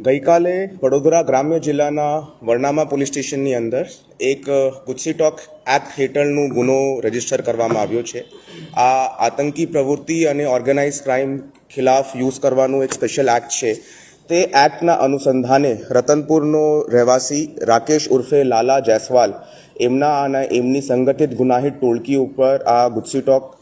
ગઈકાલે વડોદરા ગ્રામ્ય જિલ્લાના વરનામા પોલીસ સ્ટેશનની અંદર એક ગુજસી ટોક એક્ટ હેઠળનું ગુનો રજિસ્ટર કરવામાં આવ્યો છે. આ આતંકી પ્રવૃત્તિ અને ઓર્ગેનાઇઝ ક્રાઇમ ખિલાફ યુઝ કરવાનું એક સ્પેશિયલ એક્ટ છે. તે એક્ટના અનુસંધાને રતનપુરનો રહેવાસી રાકેશ ઉર્ફે લાલા જયસ્વાલ એમના અને એમની સંગઠિત ગુનાહિત ટોળકી ઉપર આ ગુજસી ટોક અ,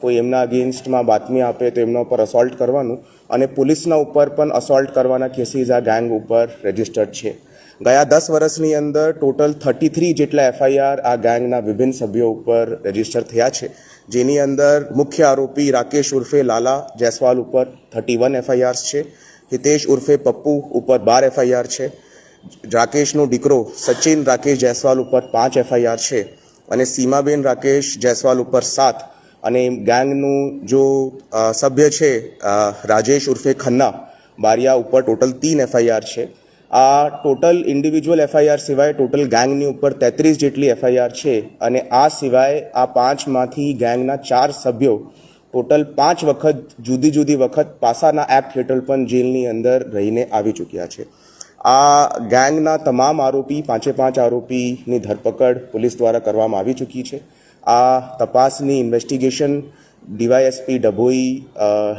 કોઈ એમના અગેન્સ્ટમાં બાતમી આપે તો એમના ઉપર અસોલ્ટ કરવાનું અને પોલીસના ઉપર પણ અસોલ્ટ કરવાના કેસીસ આ ગેંગ ઉપર રજિસ્ટર્ડ છે. ગયા દસ વર્ષની અંદર ટોટલ થર્ટી થ્રી જેટલા એફઆઈઆર આ ગેંગના વિભિન્ન સભ્યો ઉપર રજિસ્ટર થયા છે. જેની અંદર મુખ્ય આરોપી રાકેશ ઉર્ફે લાલા જયસ્વાલ ઉપર થર્ટી વન એફઆઈઆર્સ છે. હિતેશ ઉર્ફે પપ્પુ ઉપર બાર એફઆઈઆર છે. રાકેશનો દીકરો સચિન રાકેશ જયસ્વાલ ઉપર પાંચ એફઆઈઆર છે. અને સીમાબેન રાકેશ જયસ્વાલ ઉપર સાત અને ગેંગનું જો સભ્ય છે રાજેશ ઉર્ફે ખન્ના, બારિયા ઉપર ટોટલ તીન એફઆઈઆર છે. આ ટોટલ ઇન્ડિવિજ્યુઅલ એફઆઈઆર સિવાય ટોટલ ગેંગની ઉપર તેત્રીસ જેટલી એફઆઈઆર છે અને આ સિવાય આ પાંચમાંથી ગેંગના ચાર સભ્યો ટોટલ પાંચ વખત, જુદી જુદી વખત પાસાના એક્ટ હેઠળ પણ જેલની અંદર રહીને આવી ચૂક્યા છે. આ ગેંગના તમામ આરોપી, પાંચે પાંચ આરોપીની ધરપકડ પોલીસ દ્વારા કરવામાં આવી ચૂકી છે. આ તપાસની ઇન્વેસ્ટિગેશન ડીવાયએસપી ડભોઈ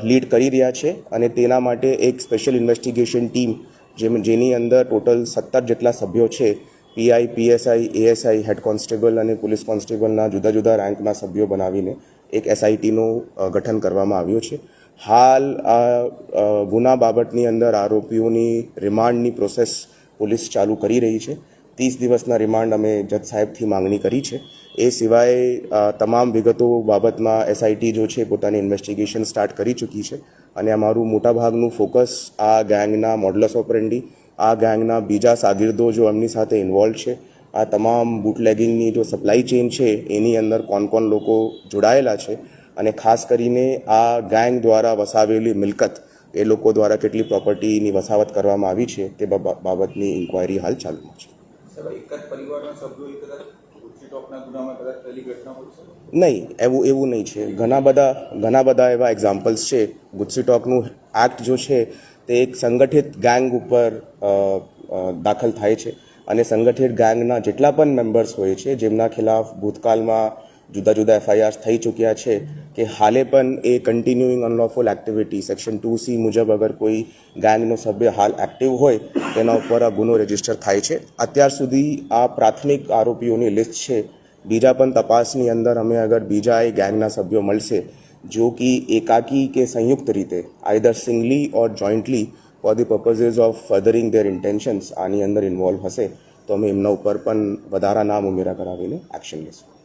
લીડ કરી રહ્યા છે અને તેના માટે એક સ્પેશિયલ ઇન્વેસ્ટિગેશન ટીમ જેમ, જેની અંદર ટોટલ સત્તર જેટલા સભ્યો છે PI PSI ASI head constable અને પોલીસ કોન્સ્ટેબલના જુદા જુદા રેન્કના સભ્યો બનાવીને એક એસઆઈટીનું ગઠન કરવામાં આવ્યું છે. હાલ આ ગુના બાબતની અંદર આરોપીઓની રિમાન્ડની પ્રોસેસ પોલીસ ચાલુ કરી રહી છે. ત્રીસ દિવસના રિમાન્ડ અમે જજ સાહેબથી માંગણી કરી છે. એ સિવાય તમામ વિગતો બાબતમાં એસઆઈટી જો છે પોતાની ઇન્વેસ્ટિગેશન સ્ટાર્ટ કરી ચૂકી છે અને અમારું મોટાભાગનું ફોકસ આ ગેંગના મોડલસ ઓપરેન્ડી આ ગેંગના બીજા સાગીરદો જો એમની સાથે ઇન્વોલ્વ છે, આ તમામ બુટલેગિંગની જો સપ્લાય ચેઇન છે એની અંદર કોણ કોણ લોકો જોડાયેલા છે અને ખાસ કરીને આ ગેંગ દ્વારા વસાવેલી મિલકત, એ લોકો દ્વારા કેટલી પ્રોપર્ટીની વસાવત કરવામાં આવી છે તે બાબતની ઇન્ક્વાયરી હાલ ચાલુમાં છે. નહીં, એવું એવું નહીં છે. ઘણા બધા ઘણા બધા એવા એક્ઝામ્પલ્સ છે. ગુજસી ટોકનું એક્ટ જો છે, તે એક સંગઠિત ગેંગ ઉપર દાખલ થાય છે. અને સંગઠિત ગેંગના જેટલા પણ મેમ્બર્સ હોય છે, જેમના ખિલાફ ભૂતકાળમાં જુદા જુદા એફઆઈઆર થઈ ચૂક્યા છે કે હાલે પણ એ continuing unlawful activity section two C મુજબ અગર કોઈ ગેંગનો સભ્ય હાલ એક્ટિવ હોય, તેના ઉપર આ ગુનો રજિસ્ટર થાય છે. અત્યાર સુધી આ પ્રાથમિક આરોપીઓની લિસ્ટ છે. બીજા પણ તપાસની અંદર અમે અગર બીજા એ ગેંગના સભ્યો મળશે, જો કે એકાકી કે સંયુક્ત રીતે either singly or jointly for the purposes of furthering their intentions આની અંદર ઇન્વોલ્વ હશે. તો અમે એમના ઉપર પણ વધારા નામ ઉમેરા કરાવીને એક્શન લઈશું